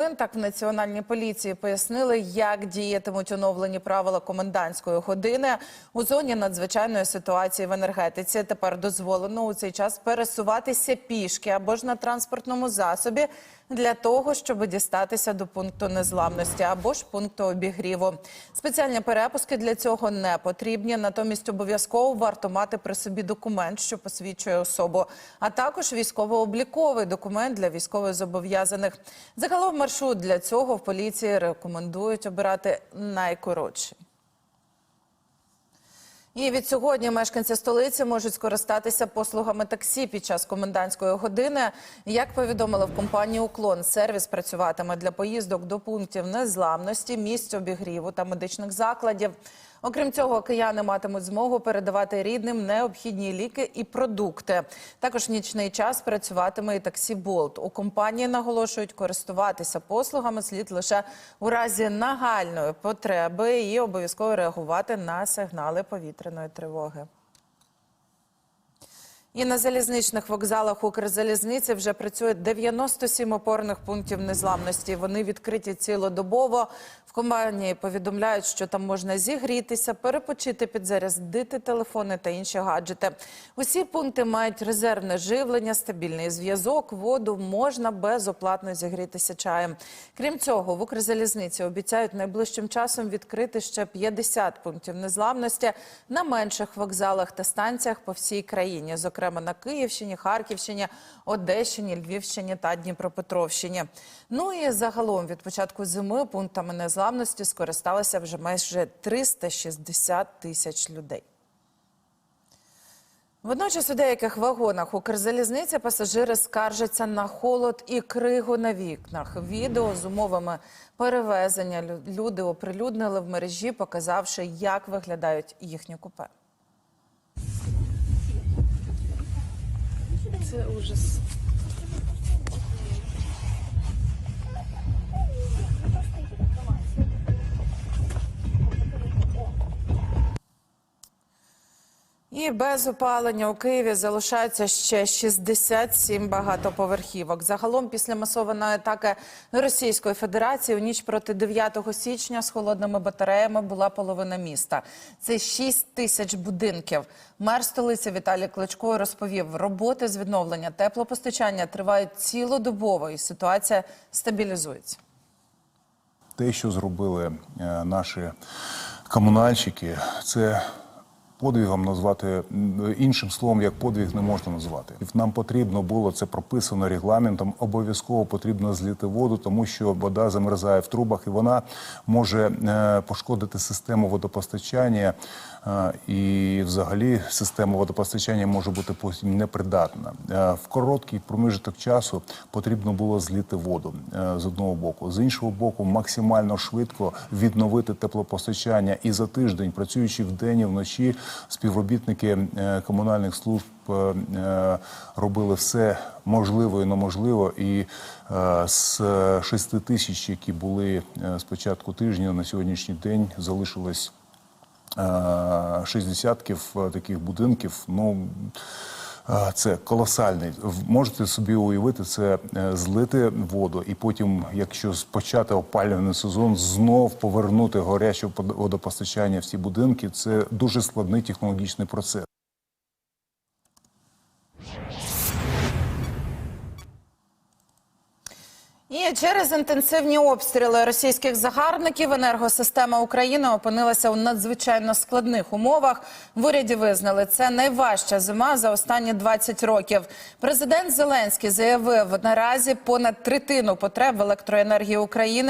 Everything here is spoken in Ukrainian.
Так в національній поліції пояснили, як діятимуть оновлені правила комендантської години у зоні надзвичайної ситуації в енергетиці. Тепер дозволено у цей час пересуватися пішки або ж на транспортному засобі для того, щоб дістатися до пункту незламності або ж пункту обігріву. Спеціальні перепуски для цього не потрібні. Натомість обов'язково варто мати при собі документ, що посвідчує особу, а також військово-обліковий документ для військовозобов'язаних. Загалом маршрут для цього в поліції рекомендують обирати найкоротший. І від сьогодні мешканці столиці можуть скористатися послугами таксі під час комендантської години. Як повідомили в компанії Уклон, сервіс працюватиме для поїздок до пунктів незламності, місць обігріву та медичних закладів. Окрім цього, кияни матимуть змогу передавати рідним необхідні ліки і продукти. Також нічний час працюватиме і таксі Болт. У компанії наголошують, користуватися послугами слід лише у разі нагальної потреби і обов'язково реагувати на сигнали повітряної тривоги. І на залізничних вокзалах Укрзалізниці вже працює 97 опорних пунктів незламності. Вони відкриті цілодобово. В компанії повідомляють, що там можна зігрітися, перепочити, підзарядити телефони та інші гаджети. Усі пункти мають резервне живлення, стабільний зв'язок, воду можна безоплатно зігрітися чаєм. Крім цього, в Укрзалізниці обіцяють найближчим часом відкрити ще 50 пунктів незламності на менших вокзалах та станціях по всій країні, зокрема на Київщині, Харківщині, Одещині, Львівщині та Дніпропетровщині. Ну і загалом від початку зими пунктами незламності скористалися вже майже 360 тисяч людей. Водночас у деяких вагонах Укрзалізниці пасажири скаржаться на холод і кригу на вікнах. Відео з умовами перевезення люди оприлюднили в мережі, показавши, як виглядають їхні купе. Це ужас. І без опалення у Києві залишається ще 67 багатоповерхівок. Загалом, після масованої атаки Російської Федерації, у ніч проти 9 січня з холодними батареями була половина міста. Це 6 тисяч будинків. Мер столиці Віталій Кличко розповів, роботи з відновлення теплопостачання тривають цілодобово, і ситуація стабілізується. Те, що зробили е, наші комунальщики, це подвигом назвати іншим словом, як подвиг не можна назвати. Нам потрібно було це прописано регламентом. Обов'язково потрібно злити воду, тому що вода замерзає в трубах, і вона може е, пошкодити систему водопостачання. е, І, взагалі, система водопостачання може бути потім непридатна. Е, В короткий проміжок часу потрібно було злити воду з одного боку, з іншого боку, максимально швидко відновити теплопостачання. І за тиждень, працюючи вдень і вночі, співробітники е, комунальних служб е, е, робили все можливе і неможливо. І з 6 тисяч, які були з початку тижня на сьогоднішній день, залишилось 6 десятків е, таких будинків. Ну це колосальний. Можете собі уявити це е, злити воду, і потім, якщо почати опалювальний сезон, знов повернути горяче водопостачання в ці будинки. Це дуже складний технологічний процес. І через інтенсивні обстріли російських загарбників енергосистема України опинилася у надзвичайно складних умовах. В уряді визнали це найважча зима за останні 20 років. Президент Зеленський заявив наразі понад третину потреб в електроенергії України